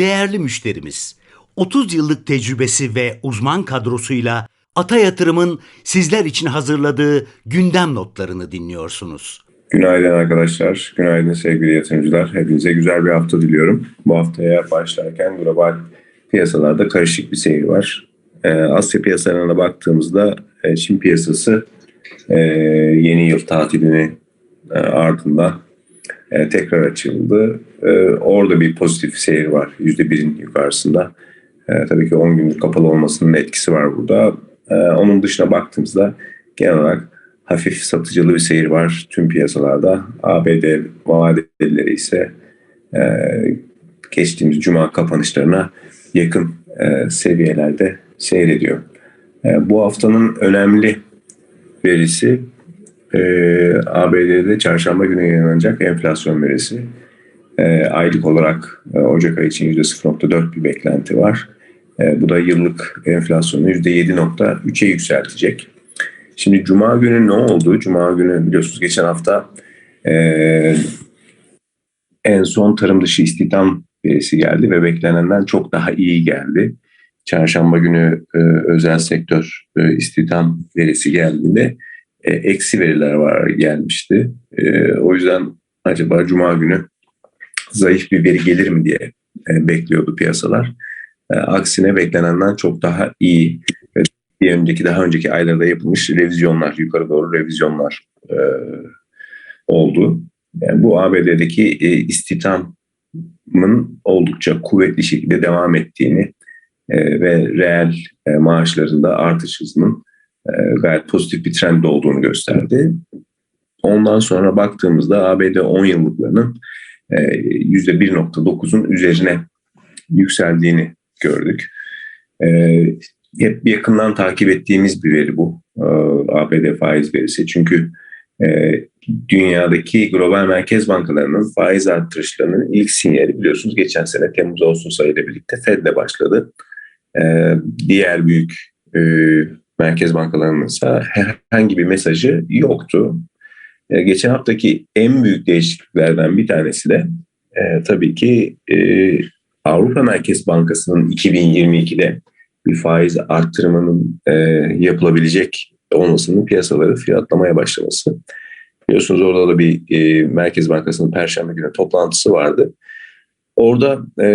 değerli müşterimiz. 30 yıllık tecrübesi ve uzman kadrosuyla Ata Yatırım'ın sizler için hazırladığı gündem notlarını dinliyorsunuz. Günaydın arkadaşlar, günaydın sevgili yatırımcılar. Hepinize güzel bir hafta diliyorum. Bu haftaya başlarken global piyasalarda karışık bir seyir var. Ee, Asya piyasalarına baktığımızda e, Çin piyasası e, yeni yıl tatilini e, ardından e, tekrar açıldı. E, orada bir pozitif seyir var %1'in yukarısında. E, tabii ki 10 gündür kapalı olmasının etkisi var burada. E, onun dışına baktığımızda genel olarak hafif satıcılı bir seyir var tüm piyasalarda. ABD vadelileri ise e, geçtiğimiz cuma kapanışlarına yakın e, seviyelerde seyrediyor. E, bu haftanın önemli verisi e, ABD'de çarşamba günü yayınlanacak enflasyon verisi. E, aylık olarak e, Ocak ayı için %0.4 bir beklenti var. E, bu da yıllık enflasyonu %7.3'e yükseltecek. Şimdi Cuma günü ne oldu? Cuma günü biliyorsunuz geçen hafta e, en son tarım dışı istihdam verisi geldi ve beklenenden çok daha iyi geldi. Çarşamba günü e, özel sektör e, istihdam verisi geldiğinde e, eksi veriler var gelmişti. E, o yüzden acaba Cuma günü zayıf bir veri gelir mi diye e, bekliyordu piyasalar. E, aksine beklenenden çok daha iyi ve bir önceki daha önceki aylarda yapılmış revizyonlar, yukarı doğru revizyonlar e, oldu. Yani bu ABD'deki e, istihdamın oldukça kuvvetli şekilde devam ettiğini e, ve reel e, maaşlarında artış hızının gayet pozitif bir trend olduğunu gösterdi. Ondan sonra baktığımızda ABD 10 yıllıklarının e, %1.9'un üzerine yükseldiğini gördük. E, hep yakından takip ettiğimiz bir veri bu e, ABD faiz verisi. Çünkü e, dünyadaki global merkez bankalarının faiz artırışlarının ilk sinyali biliyorsunuz geçen sene Temmuz-Ağustos ayıyla birlikte Fed'le başladı. E, diğer büyük e, merkez bankalarının ise herhangi bir mesajı yoktu. E, geçen haftaki en büyük değişikliklerden bir tanesi de e, tabii ki e, Avrupa Merkez Bankası'nın 2022'de bir faiz arttırımının e, yapılabilecek olmasının piyasaları fiyatlamaya başlaması. Biliyorsunuz orada da bir e, Merkez Bankası'nın Perşembe günü toplantısı vardı. Orada e,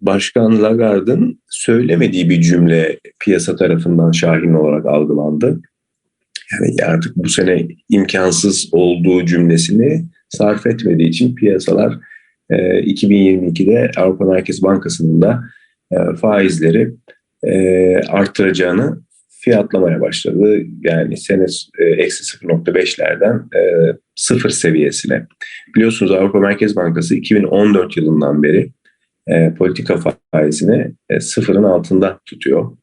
Başkan Lagarde'ın söylemediği bir cümle piyasa tarafından şahin olarak algılandı. Yani artık bu sene imkansız olduğu cümlesini sarf etmediği için piyasalar 2022'de e, Avrupa Merkez Bankası'nın da e, faizleri e, arttıracağını fiyatlamaya başladı. Yani sene eksi 0.5'lerden sıfır seviyesine. Biliyorsunuz Avrupa Merkez Bankası 2014 yılından beri politika faizini sıfırın altında tutuyor.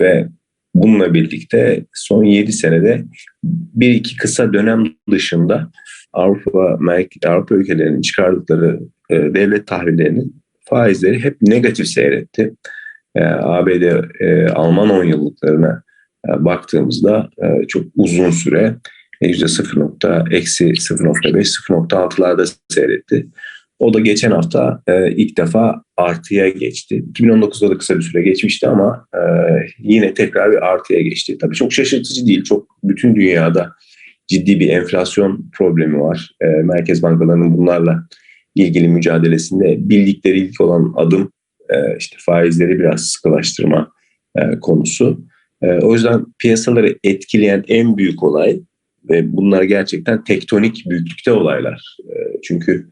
Ve bununla birlikte son 7 senede bir iki kısa dönem dışında Avrupa Avrupa ülkelerinin çıkardıkları e, devlet tahvillerinin faizleri hep negatif seyretti. E, ABD e, Alman 10 yıllıklarına e, baktığımızda e, çok uzun süre %0. eksi 0.5 0.6'larda seyretti. O da geçen hafta e, ilk defa artıya geçti. 2019'da da kısa bir süre geçmişti ama e, yine tekrar bir artıya geçti. Tabii çok şaşırtıcı değil. Çok bütün dünyada ciddi bir enflasyon problemi var. E, merkez bankalarının bunlarla ilgili mücadelesinde bildikleri ilk olan adım e, işte faizleri biraz sıkılaştırma e, konusu. E, o yüzden piyasaları etkileyen en büyük olay ve bunlar gerçekten tektonik büyüklükte olaylar. E, çünkü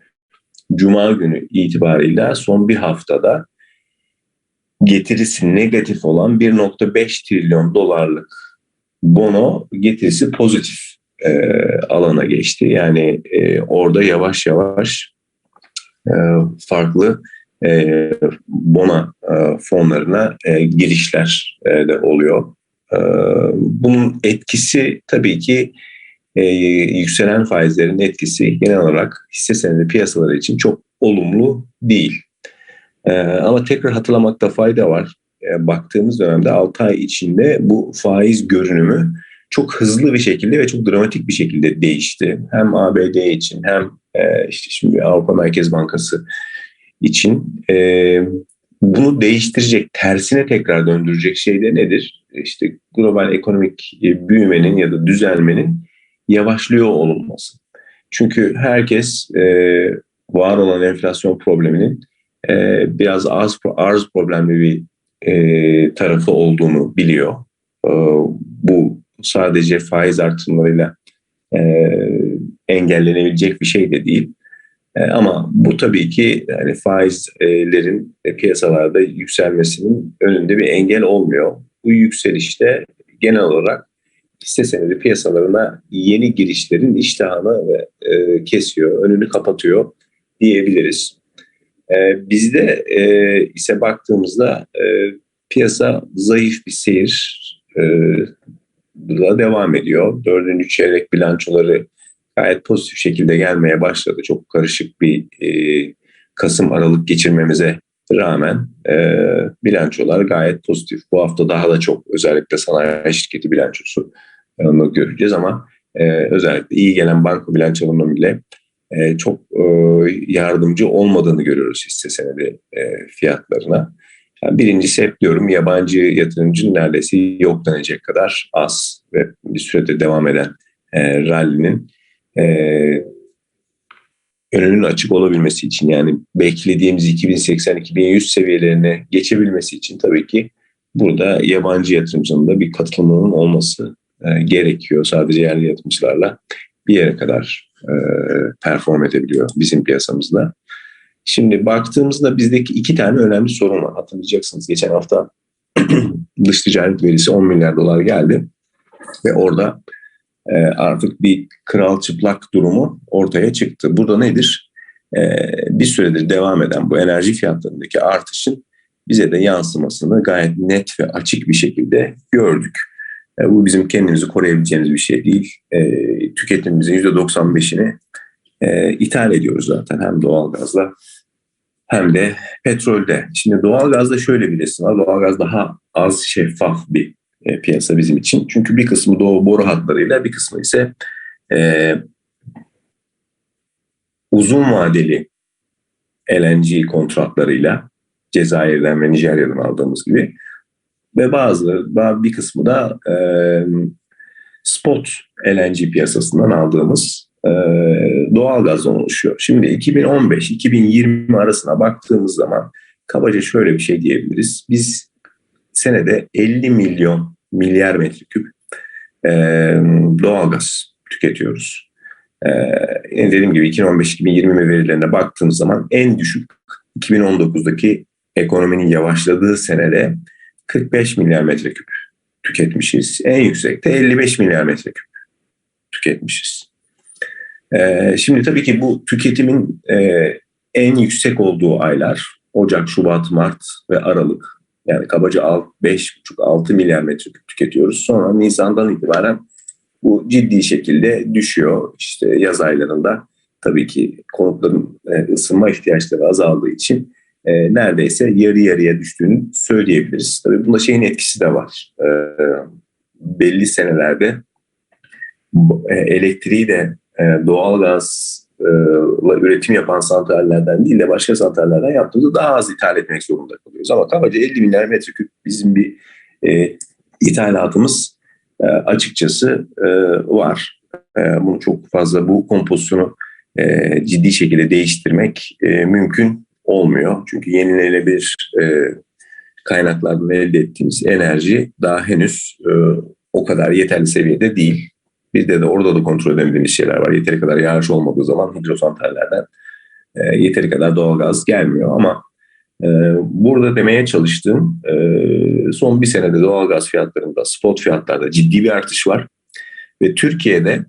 Cuma günü itibariyle son bir haftada getirisi negatif olan 1.5 trilyon dolarlık bono getirisi pozitif e, alana geçti. Yani e, orada yavaş yavaş e, farklı e, bona e, fonlarına e, girişler e, de oluyor. E, bunun etkisi tabii ki e, yükselen faizlerin etkisi genel olarak hisse senedi piyasaları için çok olumlu değil. E, ama tekrar hatırlamakta fayda var. E, baktığımız dönemde 6 ay içinde bu faiz görünümü çok hızlı bir şekilde ve çok dramatik bir şekilde değişti. Hem ABD için hem e, işte şimdi Avrupa Merkez Bankası için e, bunu değiştirecek, tersine tekrar döndürecek şey de nedir? İşte global ekonomik e, büyümenin ya da düzelmenin yavaşlıyor olunması. Çünkü herkes e, var olan enflasyon probleminin e, biraz arz, arz problemli bir e, tarafı olduğunu biliyor. E, bu sadece faiz artımlarıyla e, engellenebilecek bir şey de değil. E, ama bu tabii ki yani faizlerin piyasalarda yükselmesinin önünde bir engel olmuyor. Bu yükselişte genel olarak hisse senedi piyasalarına yeni girişlerin iştahını e, kesiyor, önünü kapatıyor diyebiliriz. E, bizde e, ise baktığımızda e, piyasa zayıf bir seyir e, devam ediyor. Dördüncü çeyrek bilançoları gayet pozitif şekilde gelmeye başladı. Çok karışık bir e, Kasım-Aralık geçirmemize rağmen e, bilançolar gayet pozitif. Bu hafta daha da çok özellikle sanayi şirketi bilançosu e, onu göreceğiz ama e, özellikle iyi gelen banka bilançolarının bile e, çok e, yardımcı olmadığını görüyoruz hisse senedi e, fiyatlarına. Yani birincisi hep diyorum yabancı yatırımcının neredeyse yok denecek kadar az ve bir sürede devam eden e, rally'nin e, önünün açık olabilmesi için yani beklediğimiz 2080-2100 seviyelerine geçebilmesi için tabii ki burada yabancı yatırımcının da bir katılımının olması e, gerekiyor. Sadece yerli yatırımcılarla bir yere kadar e, perform edebiliyor bizim piyasamızda. Şimdi baktığımızda bizdeki iki tane önemli sorun var. Hatırlayacaksınız geçen hafta dış ticaret verisi 10 milyar dolar geldi ve orada e, artık bir kral çıplak durumu ortaya çıktı. Burada nedir? E, bir süredir devam eden bu enerji fiyatlarındaki artışın bize de yansımasını gayet net ve açık bir şekilde gördük. E, bu bizim kendimizi koruyabileceğimiz bir şey değil. E, tüketimimizin %95'ini e, ithal ediyoruz zaten hem doğalgazla hem de petrolde. Şimdi doğalgazda şöyle bir resim var. Doğalgaz daha az şeffaf bir e, piyasa bizim için. Çünkü bir kısmı doğu boru hatlarıyla bir kısmı ise e, uzun vadeli LNG kontratlarıyla Cezayir'den ve Nijerya'dan aldığımız gibi ve bazı bir kısmı da e, spot LNG piyasasından aldığımız e, doğal gazdan oluşuyor. Şimdi 2015-2020 arasına baktığımız zaman kabaca şöyle bir şey diyebiliriz. Biz senede 50 milyon milyar metreküp e, doğalgaz tüketiyoruz. E, dediğim gibi 2015-2020 verilerine baktığımız zaman en düşük 2019'daki ekonominin yavaşladığı senede 45 milyar metreküp tüketmişiz. En yüksekte 55 milyar metreküp tüketmişiz. Ee, şimdi tabii ki bu tüketimin e, en yüksek olduğu aylar Ocak, Şubat, Mart ve Aralık. Yani kabaca 5,5-6 milyar metreküp tüketiyoruz. Sonra Nisan'dan itibaren bu ciddi şekilde düşüyor. İşte yaz aylarında tabii ki konutların e, ısınma ihtiyaçları azaldığı için e, neredeyse yarı yarıya düştüğünü söyleyebiliriz. Tabii bunda şeyin etkisi de var. E, belli senelerde elektriği de e, doğalgazla üretim yapan santrallerden değil de başka santrallerden yaptığımızda daha az ithal etmek zorunda kalıyoruz. Ama kabaca 50 milyar metreküp bizim bir e, ithalatımız e, açıkçası e, var. E, bunu çok fazla bu kompozisyonu e, ciddi şekilde değiştirmek e, mümkün olmuyor. Çünkü yenilenebilir e, kaynaklardan elde ettiğimiz enerji daha henüz e, o kadar yeterli seviyede değil. Bizde de orada da kontrol edemediğimiz şeyler var. Yeteri kadar yağış olmadığı zaman hidrosantrallerden e, yeteri kadar doğalgaz gelmiyor. Ama e, burada demeye çalıştığım e, son bir senede doğalgaz fiyatlarında, spot fiyatlarda ciddi bir artış var. Ve Türkiye'de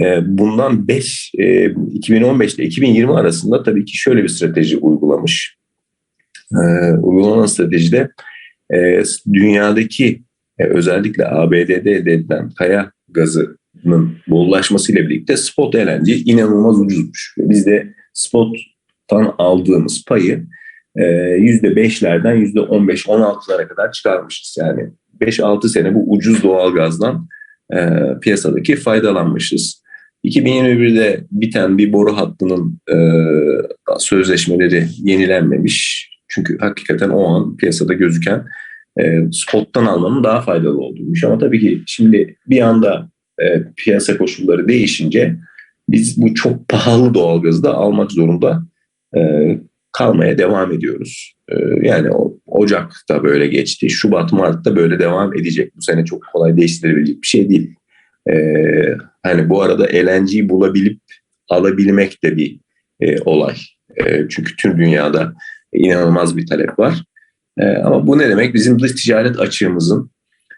e, bundan 5, e, 2015 ile 2020 arasında tabii ki şöyle bir strateji uygulamış. E, uygulanan stratejide e, dünyadaki e, özellikle ABD'de elde edilen kaya gazı bollaşmasıyla birlikte spot LNG inanılmaz ucuzmuş. Bizde spottan aldığımız payı %5'lerden %15-16'lara kadar çıkarmışız. Yani 5-6 sene bu ucuz doğalgazdan e, piyasadaki faydalanmışız. 2021'de biten bir boru hattının e, sözleşmeleri yenilenmemiş. Çünkü hakikaten o an piyasada gözüken e, spottan almanın daha faydalı olduğuymuş. Ama tabii ki şimdi bir anda e, piyasa koşulları değişince biz bu çok pahalı doğalgazı da almak zorunda e, kalmaya devam ediyoruz. E, yani o, Ocak'ta böyle geçti, Şubat, Mart'ta böyle devam edecek. Bu sene çok kolay değiştirebilecek bir şey değil. E, hani bu arada LNG'yi bulabilip alabilmek de bir e, olay. E, çünkü tüm dünyada inanılmaz bir talep var. E, ama bu ne demek? Bizim dış ticaret açığımızın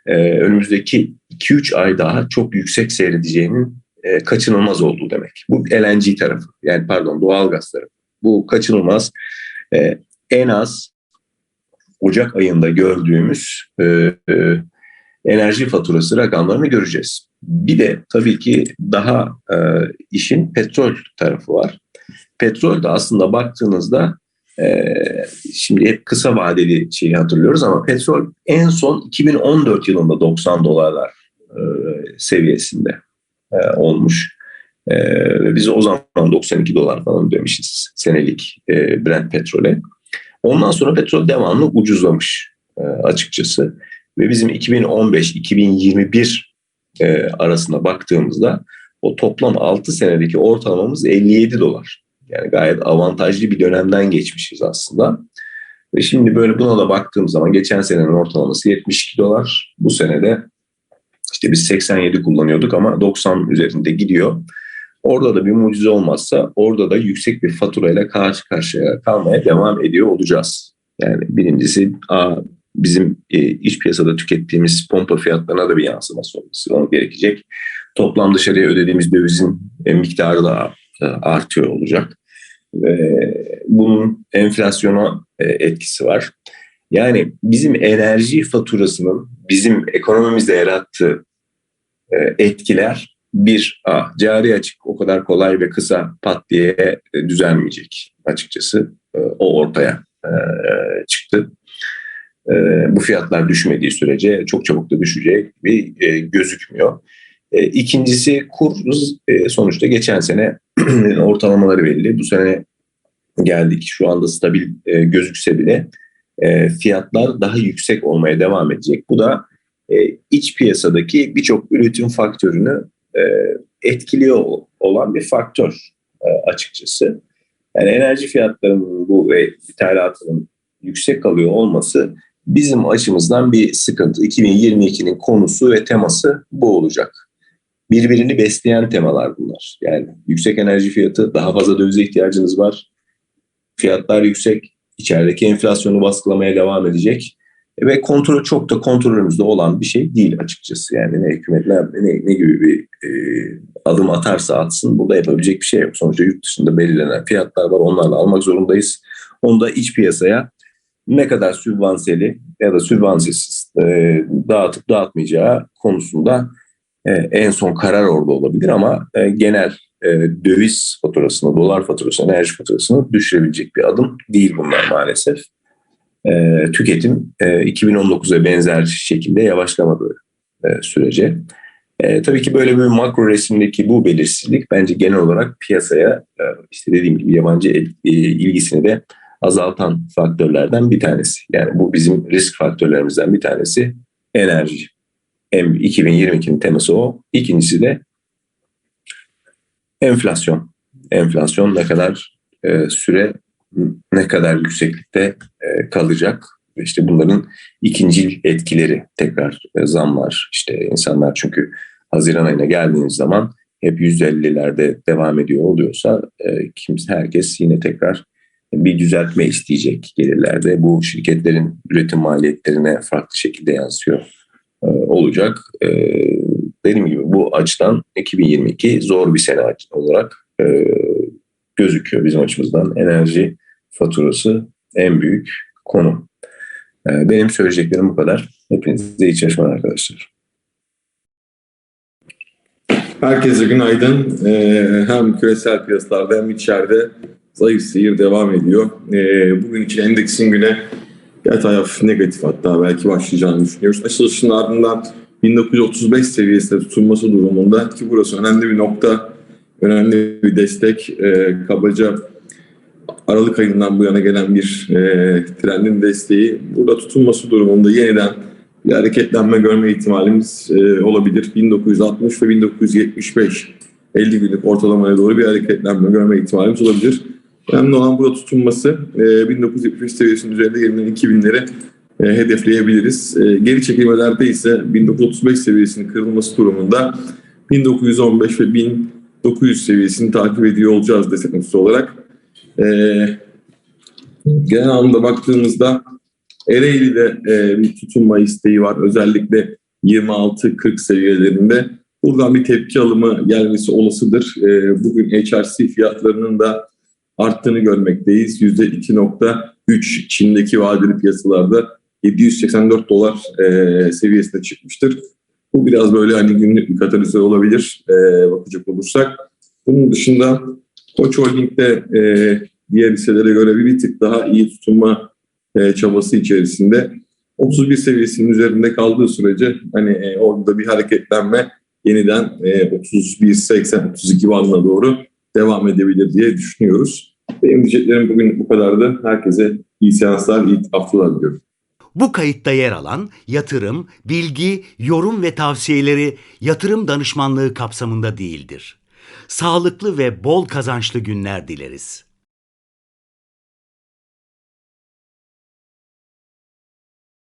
e, önümüzdeki 2-3 ay daha çok yüksek seyredeceğinin e, kaçınılmaz olduğu demek. Bu LNG tarafı yani pardon doğal gaz tarafı. Bu kaçınılmaz. E, en az Ocak ayında gördüğümüz e, enerji faturası rakamlarını göreceğiz. Bir de tabii ki daha işin petrol tarafı var. Petrol de aslında baktığınızda şimdi hep kısa vadeli şeyi hatırlıyoruz ama petrol en son 2014 yılında 90 dolarlar e, seviyesinde e, olmuş. E, ve biz o zaman 92 dolar falan ödemişiz senelik Brent petrole. Ondan sonra petrol devamlı ucuzlamış açıkçası. Ve bizim 2015-2021 e, arasında baktığımızda o toplam 6 senedeki ortalamamız 57 dolar. Yani gayet avantajlı bir dönemden geçmişiz aslında. Ve şimdi böyle buna da baktığım zaman geçen senenin ortalaması 72 dolar. Bu senede işte biz 87 kullanıyorduk ama 90 üzerinde gidiyor. Orada da bir mucize olmazsa orada da yüksek bir faturayla karşı karşıya kalmaya devam ediyor olacağız. Yani birincisi a, bizim e, iç piyasada tükettiğimiz pompa fiyatlarına da bir yansıması olması gerekecek. Toplam dışarıya ödediğimiz dövizin e, miktarı da artıyor olacak. Ve bunun enflasyona e, etkisi var. Yani bizim enerji faturasının bizim ekonomimizde yarattığı e, etkiler bir, a, cari açık o kadar kolay ve kısa pat diye e, düzelmeyecek açıkçası. E, o ortaya e, çıktı. E, bu fiyatlar düşmediği sürece çok çabuk da düşecek e, gözükmüyor. E, ikincisi kur e, sonuçta geçen sene ortalamaları belli. Bu sene geldik şu anda stabil e, gözükse bile e, fiyatlar daha yüksek olmaya devam edecek. Bu da e, iç piyasadaki birçok üretim faktörünü e, etkiliyor olan bir faktör e, açıkçası. Yani enerji fiyatlarının bu ve ithalatının yüksek kalıyor olması bizim açımızdan bir sıkıntı. 2022'nin konusu ve teması bu olacak. Birbirini besleyen temalar bunlar. Yani yüksek enerji fiyatı, daha fazla dövize ihtiyacınız var. Fiyatlar yüksek, içerideki enflasyonu baskılamaya devam edecek ve kontrol çok da kontrolümüzde olan bir şey değil açıkçası. Yani ne hükümetler ne, ne gibi bir e, adım atarsa atsın burada yapabilecek bir şey yok. Sonuçta yurt dışında belirlenen fiyatlar var onlarla almak zorundayız. Onu da iç piyasaya ne kadar sübvanseli ya da sübvansiyesiz e, dağıtıp dağıtmayacağı konusunda e, en son karar orada olabilir ama e, genel e, döviz faturasını, dolar faturasını, enerji faturasını düşürebilecek bir adım değil bunlar maalesef tüketim e, 2019'a benzer şekilde yavaşlamadığı e, sürece. Tabii ki böyle bir makro resimdeki bu belirsizlik bence genel olarak piyasaya işte dediğim gibi yabancı ilgisini de azaltan faktörlerden bir tanesi. Yani bu bizim risk faktörlerimizden bir tanesi enerji. Hem 2022'nin teması o. İkincisi de enflasyon. Enflasyon ne kadar e, süre ne kadar yükseklikte e, kalacak. İşte bunların ikinci etkileri tekrar e, zamlar. İşte insanlar çünkü Haziran ayına geldiğiniz zaman hep %50'lerde devam ediyor oluyorsa e, kimse herkes yine tekrar bir düzeltme isteyecek gelirlerde. Bu şirketlerin üretim maliyetlerine farklı şekilde yansıyor olacak. Dediğim gibi bu açıdan 2022 zor bir sene olarak gözüküyor bizim açımızdan. Enerji faturası en büyük konu. Benim söyleyeceklerim bu kadar. Hepinize iyi çalışmalar arkadaşlar. Herkese günaydın. Hem küresel piyasalarda hem içeride zayıf seyir devam ediyor. Bugün için endeksin güne yatay hafif negatif hatta belki başlayacağını düşünüyoruz. Açılışın ardından 1935 seviyesinde tutulması durumunda ki burası önemli bir nokta önemli bir destek. E, kabaca Aralık ayından bu yana gelen bir e, trendin desteği. Burada tutulması durumunda yeniden bir hareketlenme görme ihtimalimiz e, olabilir. 1960 ve 1975 50 günlük ortalamaya doğru bir hareketlenme görme ihtimalimiz olabilir. Önemli olan burada tutunması. E, 1975 seviyesinin üzerinde yeniden 2000'leri e, hedefleyebiliriz. E, geri çekilmelerde ise 1935 seviyesinin kırılması durumunda 1915 ve 1900 seviyesini takip ediyor olacağız destek notusu olarak. E, genel anlamda baktığımızda Ereğli'de e, bir tutunma isteği var. Özellikle 26-40 seviyelerinde. Buradan bir tepki alımı gelmesi olasıdır. E, bugün HRC fiyatlarının da arttığını görmekteyiz. %2.3 Çin'deki vadeli piyasalarda 784 dolar e, seviyesine çıkmıştır. Bu biraz böyle hani günlük bir katalizör olabilir e, bakacak olursak. Bunun dışında Koç Holding'de e, diğer hisselere göre bir, tık daha iyi tutunma e, çabası içerisinde. 31 seviyesinin üzerinde kaldığı sürece hani e, orada bir hareketlenme yeniden e, 31-80-32 bandına doğru devam edebilir diye düşünüyoruz. Benim diyeceklerim bugün bu kadardı. Herkese iyi seanslar, iyi haftalar diliyorum. Bu kayıtta yer alan yatırım, bilgi, yorum ve tavsiyeleri yatırım danışmanlığı kapsamında değildir. Sağlıklı ve bol kazançlı günler dileriz.